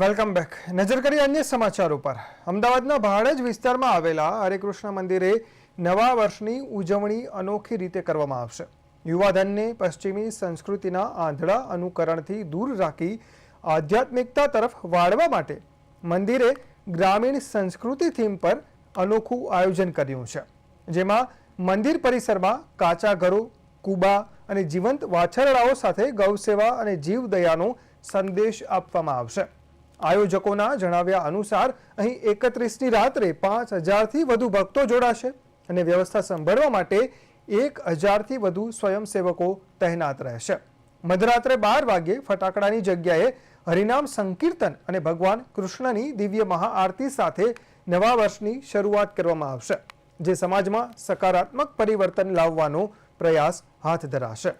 Welcome back. નજર કરી અન્ય સમાચારો પર. અમદાવાદના ભાડજ વિસ્તારમાં આવેલા હરેકૃષ્ણ મંદિરે નવા વર્ષની ઉજવણી અનોખી રીતે કરવામાં આવશે. યુવાધનને પશ્ચિમી સંસ્કૃતિના આંધળા અનુકરણથી દૂર રાખી આધ્યાત્મિકતા તરફ વાળવા માટે મંદિરે ગ્રામીણ સંસ્કૃતિ થીમ પર અનોખું આયોજન કર્યું છે. જેમાં મંદિર પરિસરમાં કાચા ઘરો, કુબા અને જીવંત વાછરડાઓ સાથે ગૌસેવા અને જીવદયાનો સંદેશ આપવામાં આવશે. આયોજકોના જણાવ્યા અનુસાર, અહીં એકત્રીસની રાત્રે પાંચ હજારથી વધુ ભક્તો જોડાશે અને વ્યવસ્થા સંભાળવા માટે એક હજારથી વધુ સ્વયંસેવકો તહેનાત રહેશે. મધરાત્રે બાર વાગ્યે ફટાકડાની જગ્યાએ હરિનામ સંકીર્તન અને ભગવાન કૃષ્ણની દિવ્ય મહાઆરતી સાથે નવા વર્ષની શરૂઆત કરવામાં આવશે, જે સમાજમાં સકારાત્મક પરિવર્તન લાવવાનો પ્રયાસ હાથ ધરાશે.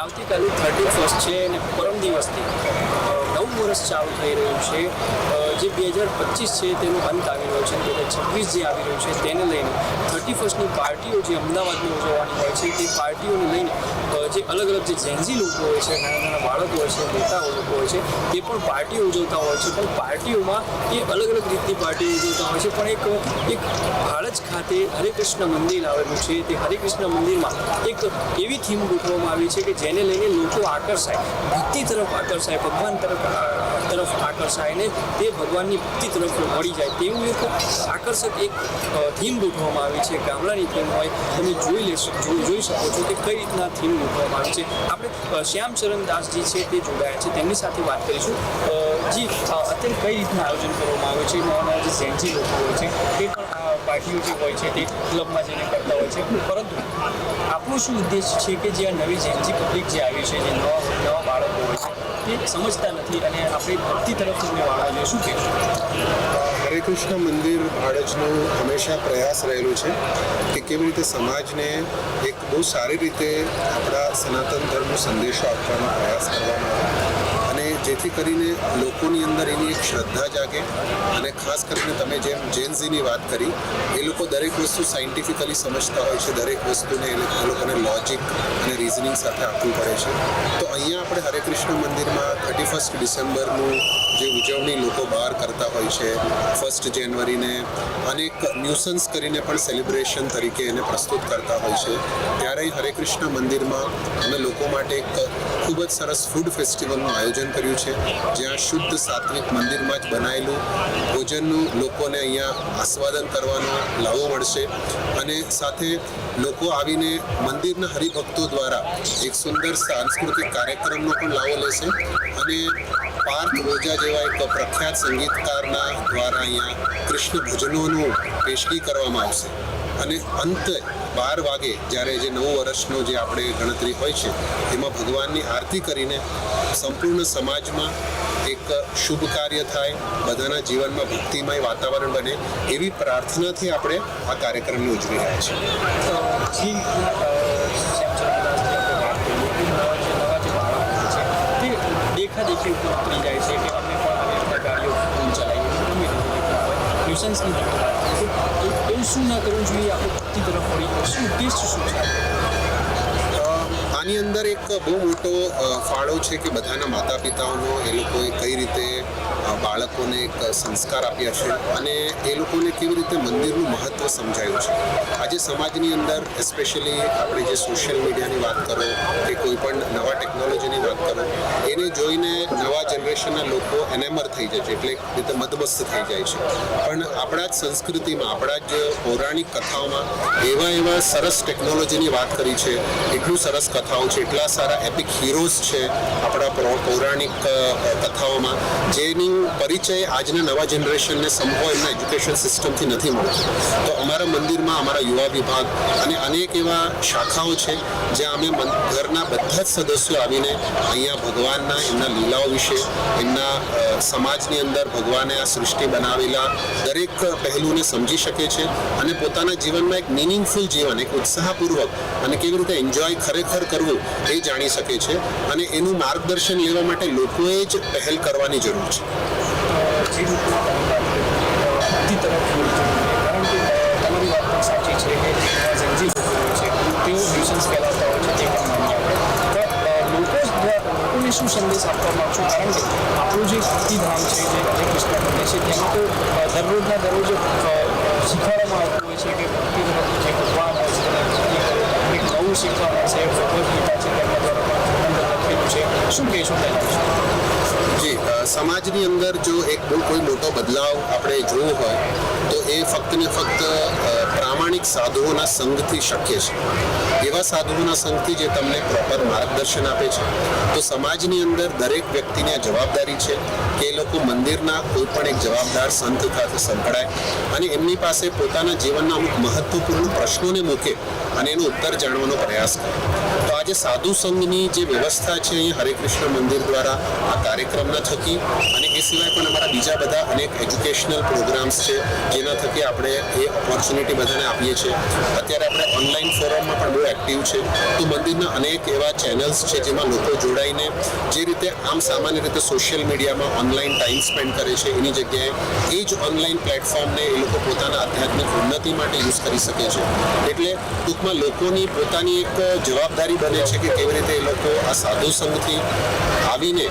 આવતીકાલે થર્ટી ફર્સ્ટ છે અને પરમ દિવસથી નવ વર્ષ ચાલુ થઈ રહ્યું છે. જે બે હજાર પચીસ છે તેનો અંત આવી રહ્યો છે, બે હજાર છવ્વીસ જે આવી રહ્યું છે તેને લઈને થર્ટી ફર્સ્ટની પાર્ટીઓ જે અમદાવાદમાં ઉજવવાની હોય છે, તે પાર્ટીઓને લઈને જે અલગ અલગ જે જેન્ઝી લોકો હોય છે, નાના નાના બાળકો હોય છે, નેતાઓ લોકો હોય છે, તે પણ પાર્ટીઓ ઉજવતા હોય છે. પણ પાર્ટીઓમાં એ અલગ અલગ રીતની પાર્ટીઓ ઉજવતા હોય છે. પણ એક એક ભારત ખાતે હરે કૃષ્ણ મંદિર આવેલું છે. તે હરે કૃષ્ણ મંદિરમાં એક એવી થીમ ગોઠવવામાં આવી છે કે જેને લઈને લોકો આકર્ષાય, ભક્તિ તરફ આકર્ષાય, ભગવાન તરફ તરફ આકર્ષાય ને તે ભગવાનની ભક્તિ તરફ વળી જાય તેવું એક આકર્ષક એક થીમ ગોઠવવામાં આવી છે. ગામડાની થીમ હોય, તમે જોઈ લેશો જોઈ શકો છો કે કઈ રીતના થીમ ગોઠવવામાં આવી છે. આપણે શ્યામચરણ દાસજી છે તે જોડાયા છે. તેમની સાથે વાત કરીશું. જી અત્યારે કઈ રીતના આયોજન કરવામાં આવે છે? નવા જે સેન્જી લોકો હોય છે, તે પણ આ પાર્ટીઓ જે હોય છે તે ક્લબમાં જઈને કરતા હોય છે. પરંતુ આપણો શું ઉદ્દેશ છે કે જે આ નવી ઝેન્જી પબ્લિક જે આવી છે, જે નવા નવા તે સમજતા નથી અને આપણે ભક્તિ તરફ તેમને જોઈએ શું કહેશું? હરે કૃષ્ણ મંદિર ભાડજનું હંમેશા પ્રયાસ રહેલો છે કે કેવી રીતે સમાજને એક બહુ સારી રીતે આપણા સનાતન ધર્મનો સંદેશો આપવાનો પ્રયાસ કરવામાં આવે. અને જેથી કરીને લોકોની અંદર એની એક શ્રદ્ધા જાગે અને ખાસ કરીને તમે જેમ જેનઝીની વાત કરી, એ લોકો દરેક વસ્તુ સાયન્ટિફિકલી સમજતા હોય છે, દરેક વસ્તુને, એ લોકોને લોજિક અને રીઝનિંગ સાથે આપવું પડે છે. તો અહીંયા આપણે હરે કૃષ્ણ મંદિરમાં થર્ટી ફર્સ્ટ ડિસેમ્બરનું જે ઉજવણી લોકો બહાર કરતા હોય છે ફર્સ્ટ જાન્યુઆરીને અનેક ન્યુસન્સ કરીને પણ સેલિબ્રેશન તરીકે એને પ્રસ્તુત કરતા હોય છે. ત્યારે હરે કૃષ્ણ મંદિરમાં અમે લોકો માટે એક ખૂબ જ સરસ ફૂડ ફેસ્ટિવલનું આયોજન કર્યું છે. જ્યાં શુદ્ધ સાત્વિક મંદિરમાં જ બનાવેલું ભોજનનું લોકોને અહીંયા આસ્વાદન કરવાનો લાવો મળશે. અને સાથે લોકો આવીને મંદિરના હરિભક્તો દ્વારા એક સુંદર સાંસ્કૃતિક કાર્યક્રમનો પણ લાવો લેશે અને પાર્થ રોજા જેવા એક પ્રખ્યાત સંગીતકારના દ્વારા અહીંયા કૃષ્ણ ભજનોનું પેશગી કરવામાં આવશે. અને અંતે બાર વાગે જ્યારે જે નવું વર્ષનો જે આપણે ગણતરી હોય છે, એમાં ભગવાનની આરતી કરીને સંપૂર્ણ સમાજમાં એક શુભ કાર્ય થાય, બધાના જીવનમાં ભક્તિમય વાતાવરણ બને એવી પ્રાર્થનાથી આપણે આ કાર્યક્રમને ઉજવી રહ્યા છીએ. દેખાદેખી થઈ જાય છે કે અમને પણ આવી રીતના ગાડીઓ ચલાવીએ. ગમે તે ન્યુસન્સની એ- એવું શું ના કરવું જોઈએ? આપણે ભક્તિ તરફ વળી શું ઉદ્દેશ શું છે? આની અંદર એક બહુ મોટો ફાળો છે કે બધાના માતા પિતાઓનો એ લોકોએ કઈ રીતે બાળકોને એક સંસ્કાર આપ્યા છે અને એ લોકોને કેવી રીતે મંદિરનું મહત્ત્વ સમજાયું છે. આજે સમાજની અંદર એસ્પેશિયલી આપણે જે સોશિયલ મીડિયાની વાત કરો કે કોઈ પણ નવા ટેકનોલોજીની વાત કરો એને જોઈને નવા જનરેશનના લોકો એનેમર થઈ જાય છે, એટલે રીતે મદમસ્ત થઈ જાય છે. પણ આપણા જ સંસ્કૃતિમાં, આપણા જ પૌરાણિક કથાઓમાં એવા એવા સરસ ટેકનોલોજીની વાત કરી છે, એટલું સરસ કથાઓ છે, એટલા સારા એપિક હીરોઝ છે આપણા પૌરાણિક કથાઓમાં, જેની પરિચય આજના નવા જનરેશનને સંભવ એમના એજ્યુકેશન સિસ્ટમથી નથી મળતો. તો અમારા મંદિરમાં, અમારા યુવા વિભાગ અને અનેક એવા શાખાઓ છે, જ્યાં અમે ઘરના બધા જ સદસ્યો આવીને અહીંયા ભગવાનના એમના લીલાઓ વિશે, એમના સમાજની અંદર ભગવાને આ સૃષ્ટિ બનાવેલા દરેક પહેલુંને સમજી શકે છે અને પોતાના જીવનમાં એક મિનિંગફુલ જીવન, એક ઉત્સાહપૂર્વક અને કેવી રીતે એન્જોય ખરેખર કરવું એ જાણી શકે છે અને એનું માર્ગદર્શન લેવા માટે લોકોએ જ પહેલ કરવાની જરૂર છે. આપવા છું. કારણ આપણું જે ભક્તિધામ છે, જે હરે કૃષ્ણ મંદિર છે તેમાં તો દરરોજના દરરોજ શીખવાડવામાં આવતું હોય છે કે ભક્તિ તરફ જે ભગવાન હોય છે, તેને નવું શીખવા મળશે ભગવદ્ ગીતા છે, તેમના દ્વારા પણ લખેલું છે. શું કહેશો તેના વિશે જી સમાજની અંદર જો એક કોઈ મોટો બદલાવ આપણે જોવો હોય, તો એ ફક્ત ને ફક્ત પ્રામાણિક સાધુઓના સંઘથી શક્ય છે. એવા સાધુઓના સંઘથી જે તમને પ્રોપર માર્ગદર્શન આપે છે. તો સમાજની અંદર દરેક વ્યક્તિની જવાબદારી છે કે એ લોકો મંદિરના કોઈ પણ એક જવાબદાર સંત સાથે સંકળાય અને એમની પાસે પોતાના જીવનના અમુક મહત્વપૂર્ણ પ્રશ્નોને મૂકે અને એનો ઉત્તર જાણવાનો પ્રયાસ કરે. આજે સાધુ સંઘની જે વ્યવસ્થા છે અહીં હરે કૃષ્ણ મંદિર દ્વારા આ કાર્યક્રમના થકી અને એ સિવાય પણ અમારા બીજા બધા અનેક એજ્યુકેશનલ પ્રોગ્રામ્સ છે, જેના થકી આપણે એ ઓપોર્ચ્યુનિટી બધાને આપીએ છીએ. અત્યારે આપણે ઓનલાઈન ફોરમમાં પણ બહુ એક્ટિવ છે. તો મંદિરના અનેક એવા ચેનલ્સ છે, જેમાં લોકો જોડાઈને જે રીતે આમ સામાન્ય રીતે સોશિયલ મીડિયામાં ઓનલાઈન ટાઈમ સ્પેન્ડ કરે છે, એની જગ્યાએ એ જ ઓનલાઈન પ્લેટફોર્મને એ લોકો પોતાના આધ્યાત્મિક ઉન્નતિ માટે યુઝ કરી શકે છે. એટલે ટૂંકમાં લોકોની પોતાની એક જવાબદારી બને છે કે કેવી રીતે એ લોકો આ સાધુ સંઘથી આવીને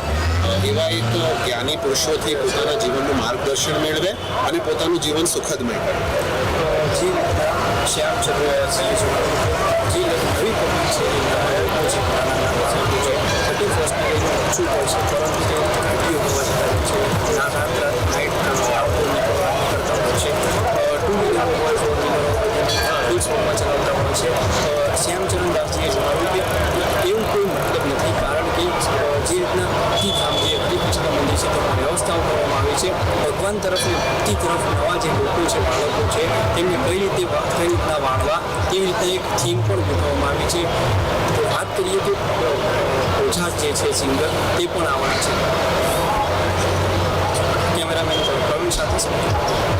એવા એક જ્ઞાની પુરુષોથી પોતાના જીવનનું માર્ગદર્શન મેળવે અને પોતાનું જીવન સુખદમય કરે જી, શ્યામ જે નવી પબ્લિક છે થર્ટી ફર્સ્ટને ઓછું હોય છે, પરંતુ છે હોય છે શ્યામચરણદાસજીએ જણાવ્યું કે એવું કોઈ મતલબ નથી, કારણ કે જે રીતના ભક્તિધામ જે હરિકૃષ્ણ મંદિર છે, તેમાં વ્યવસ્થાઓ કરવામાં આવી છે. ભગવાન તરફની ભક્તિ તરફ નવા જે લોકો છે, બાળકો છે, તેમને કઈ રીતે કઈ રીતના વાળવા તેવી રીતે એક થીમ પણ ગોઠવવામાં આવી છે. તો વાત કરીએ તો ઓઝા જે છે, સિંગર, તે પણ આવવાના છે. કેમેરામેન પ્રવીણ સાથે સમજ